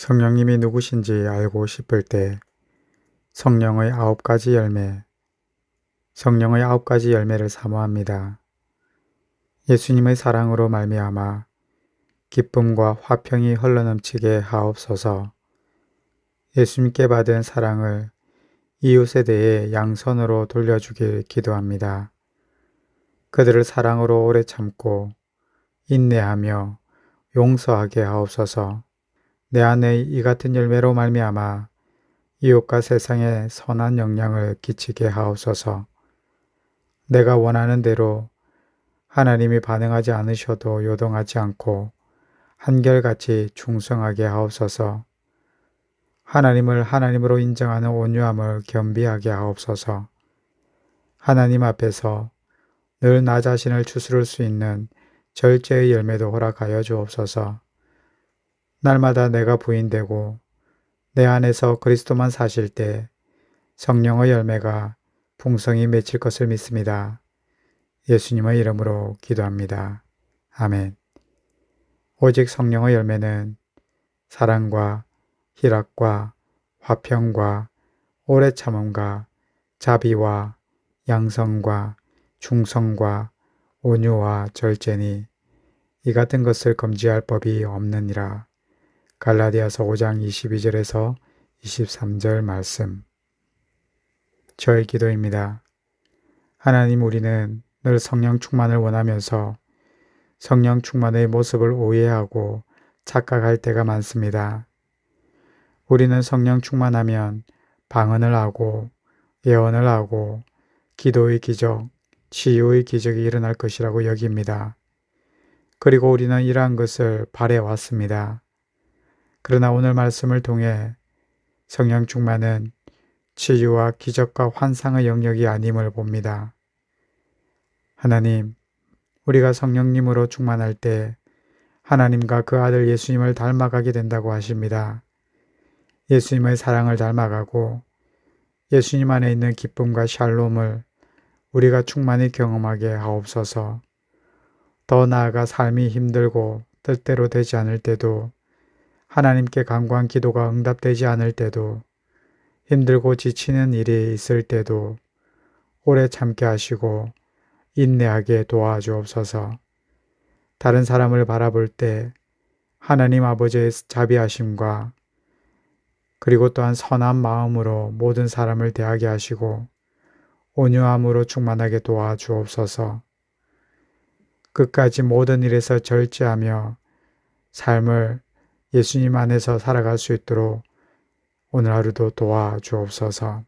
성령님이 누구신지 알고 싶을 때 성령의 아홉 가지 열매, 성령의 아홉 가지 열매를 사모합니다. 예수님의 사랑으로 말미암아 기쁨과 화평이 흘러넘치게 하옵소서. 예수님께 받은 사랑을 이웃에 대해 양선으로 돌려주길 기도합니다. 그들을 사랑으로 오래 참고 인내하며 용서하게 하옵소서. 내 안에 이 같은 열매로 말미암아 이웃과 세상에 선한 영향을 끼치게 하옵소서. 내가 원하는 대로 하나님이 반응하지 않으셔도 요동하지 않고 한결같이 충성하게 하옵소서. 하나님을 하나님으로 인정하는 온유함을 겸비하게 하옵소서. 하나님 앞에서 늘 나 자신을 추스를 수 있는 절제의 열매도 허락하여 주옵소서. 날마다 내가 부인되고 내 안에서 그리스도만 사실 때 성령의 열매가 풍성히 맺힐 것을 믿습니다. 예수님의 이름으로 기도합니다. 아멘. 오직 성령의 열매는 사랑과 희락과 화평과 오래 참음과 자비와 양성과 충성과 온유와 절제니 이 같은 것을 금지할 법이 없느니라. 갈라디아서 5장 22절에서 23절 말씀. 저의 기도입니다. 하나님 우리는 늘 성령 충만을 원하면서 성령 충만의 모습을 오해하고 착각할 때가 많습니다. 우리는 성령 충만하면 방언을 하고 예언을 하고 기도의 기적, 치유의 기적이 일어날 것이라고 여깁니다. 그리고 우리는 이러한 것을 바래왔습니다. 그러나 오늘 말씀을 통해 성령 충만은 치유와 기적과 환상의 영역이 아님을 봅니다. 하나님, 우리가 성령님으로 충만할 때 하나님과 그 아들 예수님을 닮아가게 된다고 하십니다. 예수님의 사랑을 닮아가고 예수님 안에 있는 기쁨과 샬롬을 우리가 충만히 경험하게 하옵소서. 더 나아가 삶이 힘들고 뜻대로 되지 않을 때도 하나님께 간구한 기도가 응답되지 않을 때도 힘들고 지치는 일이 있을 때도 오래 참게 하시고 인내하게 도와주옵소서. 다른 사람을 바라볼 때 하나님 아버지의 자비하심과 그리고 또한 선한 마음으로 모든 사람을 대하게 하시고 온유함으로 충만하게 도와주옵소서. 끝까지 모든 일에서 절제하며 삶을 예수님 안에서 살아갈 수 있도록 오늘 하루도 도와주옵소서.